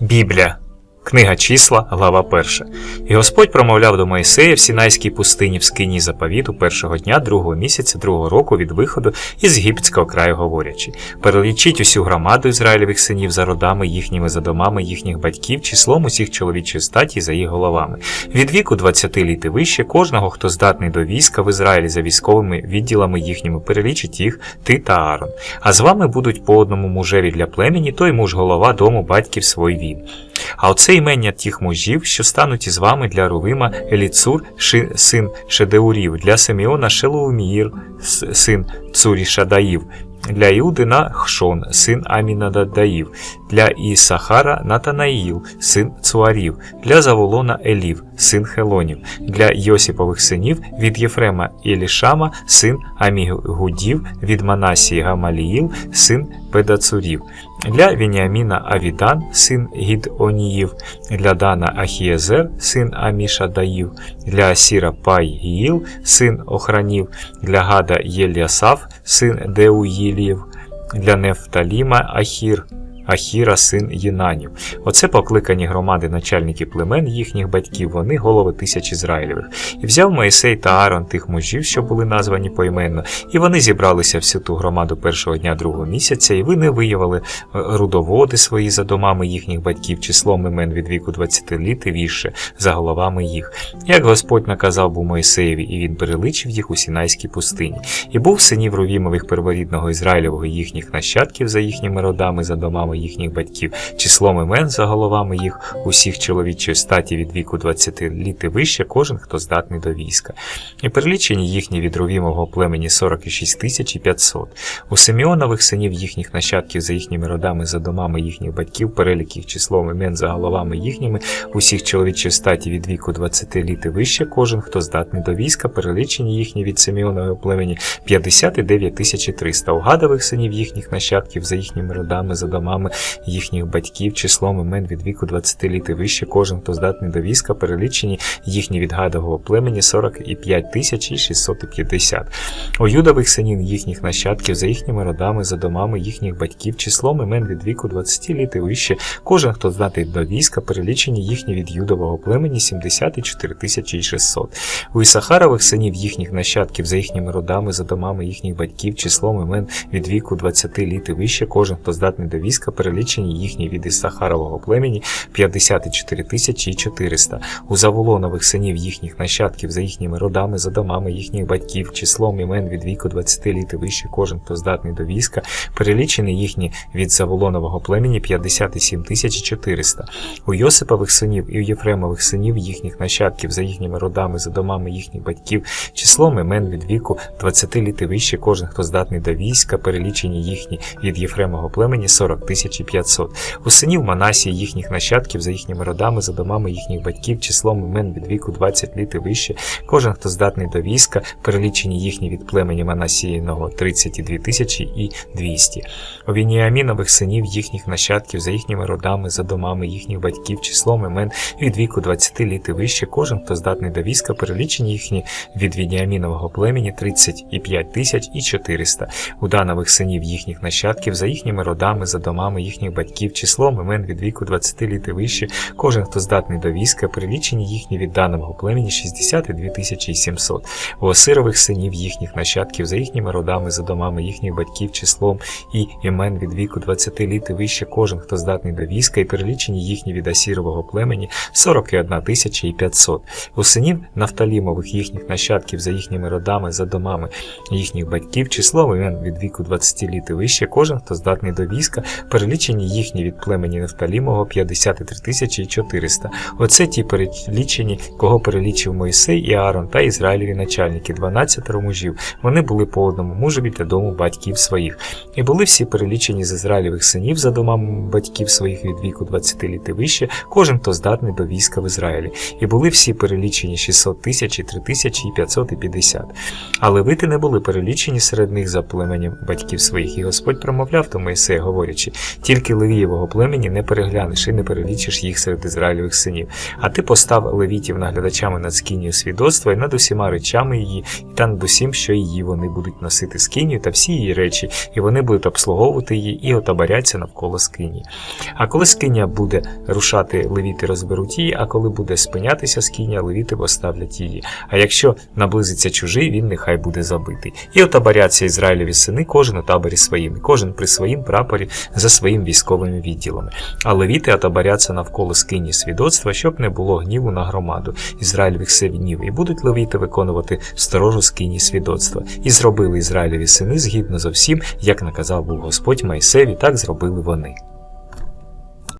Біблія. Книга числа, глава 1. І Господь промовляв до Моїсея в Сінайській пустині в скині заповіту першого дня другого місяця другого року від виходу із єгипетського краю говорячи: перелічіть усю громаду Ізраїлевих синів за родами їхніми за домами їхніх батьків, числом усіх чоловічої статі за їх головами. Від віку 20 літ і вище кожного, хто здатний до війська в Ізраїлі за військовими відділами їхніми, перелічить їх ти та Аарон. А з вами будуть по одному мужеві для племені, той муж голова дому батьків свой він. А оце імення тих мужів, що стануть із вами для Рувима Еліцур, ши, син Шедеурів, для Симеона Шелоуміїр, син Цурішадаїв, для Іудина Хшон, син Амінададаїв, для Ісахара Натанаїл, син Цуарів, для Заволона Елів, син Хелонів, для Йосипових синів від Єфрема Елішама, син Амігудів, від Манасії Гамаліїл, син Педацурів, для Вініаміна Авідан, син Гідоніїв, для Дана Ахієзер, син Амішадаїв, для Асіра Пайгіїл, син Охранів, для Гада Єліасав, син Деуїлів, для Нефталіма Ахір, Ахіра, син Єнанів. Оце покликані громади начальники племен їхніх батьків, вони голови тисяч Ізраїлевих. І взяв Моїсей та Аарон тих мужів, що були названі поіменно, і вони зібралися всю ту громаду першого дня другого місяця, і вони виявили е, рудоводи свої за домами їхніх батьків, числом імен від віку 20 літ і віще, за головами їх. Як Господь наказав був Моїсеєві, і він переличив їх у Сінайській пустині. І був синів Рувімових перворідного Ізраїлевого і їхніх нащадків за їхніми родами, за домами їхніх батьків, числом імен за головами їх, усіх чоловічої статі від віку 20 літ і вище, кожен, хто здатний до війська. І перелічені їхні від Рувімового племені 46 тисяч і 500. У Симеонових синів їхніх нащадків за їхніми родами, за домами їхніх батьків, перелік їх числом імен за головами їхніми, усіх чоловічої статі від віку 20 літ і вище, кожен, хто здатний до війська, перелічені їхні від Симеонового племені 59 тисяч і 300. У гадових синів їхніх нащадків за їхніми родами, за домами їхніх батьків, числом імен від віку 20 літ і вище, кожен, хто здатний до війська, перелічені їхні від гадового племені 45 тисяч і 650. У юдових синів їхніх нащадків за їхніми родами, за домами їхніх батьків, числом імен від віку 20 літ і вище, кожен, хто здатний до війська, перелічені їхні від юдового племені 74 тисячі і 600. У Ісахарових синів їхніх нащадків за їхніми родами, за домами їхніх батьків, числом імен від віку 20 літ і вище, кожен, хто здатний до війська, перелічені їхні від Ісахарового племені 54 тисячі і 400. У Заволонових синів їхніх нащадків за їхніми родами, за домами їхніх батьків, числом імен від віку 20 літ і вище, кожен, хто здатний до війська, перелічені їхні від Заволонового племені 57 тисяч і 400. У Йосипових синів і у Єфремових синів їхніх нащадків за їхніми родами, за домами їхніх батьків, числом імен від віку 20 літ і вище, кожен, хто здатний до війська, перелічені їхні від Єфремового племені 40 тисяч і 500. У синів Манасії їхніх нащадків за їхніми родами, за домами їхніх батьків, числом імен від віку 20 літ і вище, кожен, хто здатний до війська, перелічені їхні від племені Манасіїного 32 тисячі і 200. У Вініамінових синів їхніх нащадків за їхніми родами, за домами їхніх батьків, числом імен від віку 20 літ і вище, кожен, хто здатний до війська, перелічені їхні від Вініамінового племені 35 тисяч і 400. У Данових синів їхніх нащадків за їхніми родами, за домами їхніх батьків, числом імен від віку 20 літ і вище, кожен, хто здатний до війська, перелічені їхні від Данового племені 62 тисячі і 700. У Осирових синів їхніх нащадків за їхніми родами, за домами їхніх батьків, числом і імен від віку 20 літ і вище, кожен, хто здатний до війська, і перелічені їхні від Асірового племені 41 тисяча і 500. У синів Нафталімових їхніх нащадків за їхніми родами, за домами їхніх батьків, число імен від віку 20 літ і вище, кожен, хто здатний до війська, перелічені їхні від племені Нафталімового 53 тисячі і 400. Оце ті перелічені, кого перелічив Мойсей і Аарон та Ізраїлеві начальники, 12 мужів. Вони були по одному мужеві для дому батьків своїх. І були всі перелічені з Ізраїлевих синів за домами батьків своїх від віку 20 літ і вище, кожен, хто здатний до війська в Ізраїлі. І були всі перелічені 600 тисяч і 3 тисячі і 550. А левити не були перелічені серед них за племенем батьків своїх. І Господь промовляв до Моїсея, говорячи: Тільки Левієвого племені не переглянеш і не перелічиш їх серед Ізраїльових синів. А ти постав левітів наглядачами над скинію свідоцтва і над усіма речами її, і та над усім, що її вони будуть носити скинію та всі її речі, і вони будуть обслуговувати її і отаборяться навколо скині. А коли скиня буде рушати, левіти розберуть її, а коли буде спинятися скиня, левіти поставлять її. А якщо наблизиться чужий, він нехай буде забитий. І отаборяться Ізраїлеві сини, кожен у таборі своїм, кожен при своїм прапорі за своїм військовими відділами. А левіти атабаряться навколо скині свідоцтва, щоб не було гніву на громаду Ізраїльових синів, і будуть левіти виконувати сторожу скині свідоцтва. І зробили Ізраїлеві сини згідно зо всім, як наказав був Господь Майсеві, так зробили вони.